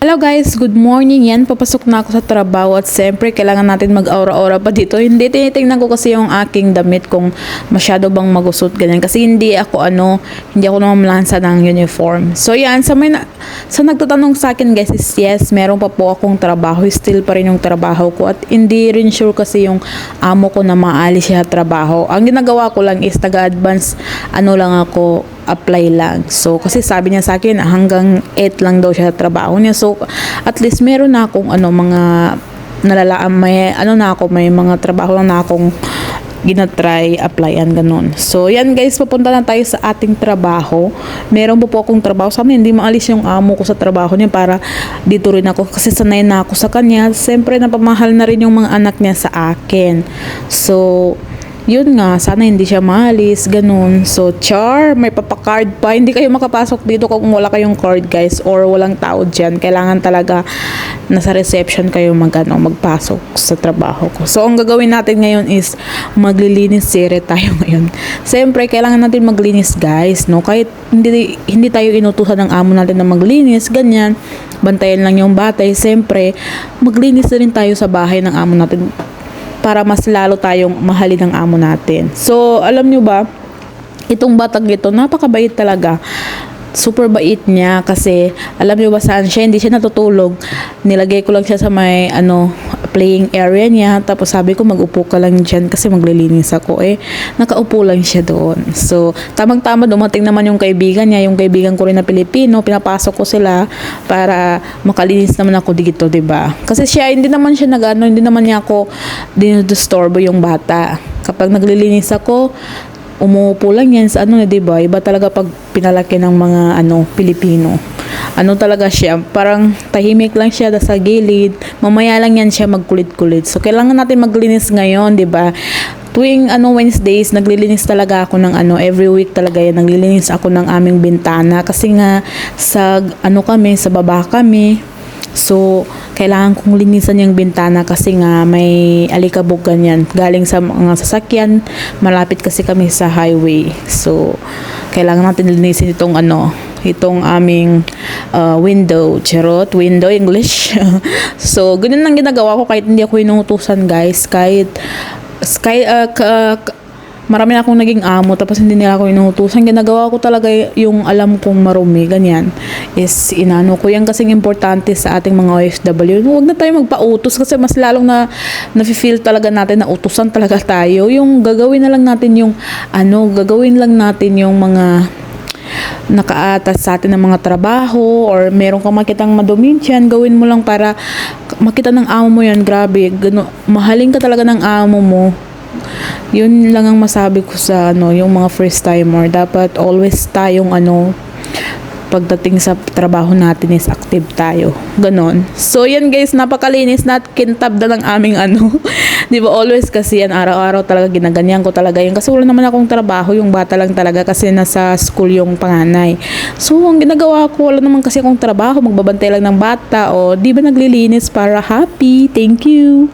Hello guys, good morning yan. Papasok na ako sa trabaho at siyempre kailangan natin mag-aura-aura pa dito. Hindi tinitingnan ko kasi yung aking damit kung masyado bang magusot ganyan. Kasi hindi ako ano, hindi ako naman lansa ng uniform. So yan, sa, may na, sa nagtatanong sa akin guys is yes, meron pa po akong trabaho. Still pa rin yung trabaho ko at hindi rin sure kasi yung amo ko na maalis siya trabaho. Ang ginagawa ko lang is taga-advance ano lang ako apply lang. So, kasi sabi niya sa akin, hanggang 8 lang daw siya sa trabaho niya. So, at least meron na akong ano, mga nalalaan, may ano na ako, may mga trabaho lang na akong ginatry, applyan, ganun. So, yan guys, papunta na tayo sa ating trabaho. Meron po po akong trabaho sa amin, hindi maalis yung amo ko sa trabaho niya para dito rin ako kasi sanay na ako sa kanya. Siyempre, napamahal na rin yung mga anak niya sa akin. So, yun nga, sana hindi siya maalis, ganun. So, char, may papakard pa. Hindi kayo makapasok dito kung wala kayong card, guys, or walang tao dyan. Kailangan talaga nasa reception kayo mag, ano, magpasok sa trabaho ko. So, ang gagawin natin ngayon is maglilinis sire tayo ngayon. Siyempre, kailangan natin maglinis, guys, no? Kahit hindi, hindi tayo inutusan ng amo natin na maglinis, ganyan. Bantayan lang yung batay. Siyempre, maglinis na rin tayo sa bahay ng amo natin para mas lalo tayong mahalin ng amo natin. So, alam nyo ba, itong batang ito, napakabait talaga. Super bait niya kasi alam niyo ba saan siya, hindi siya natutulog. Nilagay ko lang siya sa may ano, playing area niya. Tapos sabi ko magupo ka lang dyan kasi maglilinis ako. Eh, nakaupo lang siya doon. So, tamang-tama dumating naman yung kaibigan niya, yung kaibigan ko rin na Pilipino. Pinapasok ko sila para makalinis naman ako dito, 'di ba? Kasi siya, hindi naman siya nagano, hindi naman niya ako dinodisturbo yung bata. Kapag naglilinis ako, umuupo lang yan sa ano, 'di ba? Iba talaga pag pinalaki ng mga ano, Pilipino. Ano talaga siya, parang tahimik lang siya sa gilid. Mamaya lang yan siya magkulit-kulit. So kailangan natin maglinis ngayon, 'di ba? Tuwing ano Wednesdays, naglilinis talaga ako ng ano, every week talaga yan, naglilinis ako ng aming bintana kasi nga sa ano kami, sa baba kami, So, kailangan kong linisan yung bintana kasi nga may alikabok ganyan. Galing sa mga sasakyan, malapit kasi kami sa highway. So, kailangan natin linisin itong ano, itong aming uh, window. Charot, window English. so, ganun lang ginagawa ko kahit hindi ako inuutusan guys. Kahit, sky, uh, ka- marami na akong naging amo tapos hindi nila ako inuutusan. Ginagawa ko talaga yung alam kong marumi, ganyan. Is inano ko yan kasing importante sa ating mga OFW. Huwag na tayo magpa-utos kasi mas lalong na nafe-feel talaga natin na utusan talaga tayo. Yung gagawin na lang natin yung ano, gagawin lang natin yung mga nakaatas sa atin ng mga trabaho or meron kang makitang madumi dyan, gawin mo lang para makita ng amo mo yan, grabe, gano, mahalin ka talaga ng amo mo yun lang ang masabi ko sa ano, yung mga first timer. Dapat always tayong ano, pagdating sa trabaho natin is active tayo. Ganon. So, yan guys, napakalinis na at kintab na ng aming ano. Di ba always kasi yan, araw-araw talaga ginaganyan ko talaga yun. Kasi wala naman akong trabaho, yung bata lang talaga kasi nasa school yung panganay. So, ang ginagawa ko, wala naman kasi akong trabaho, magbabantay lang ng bata o di ba naglilinis para happy. Thank you.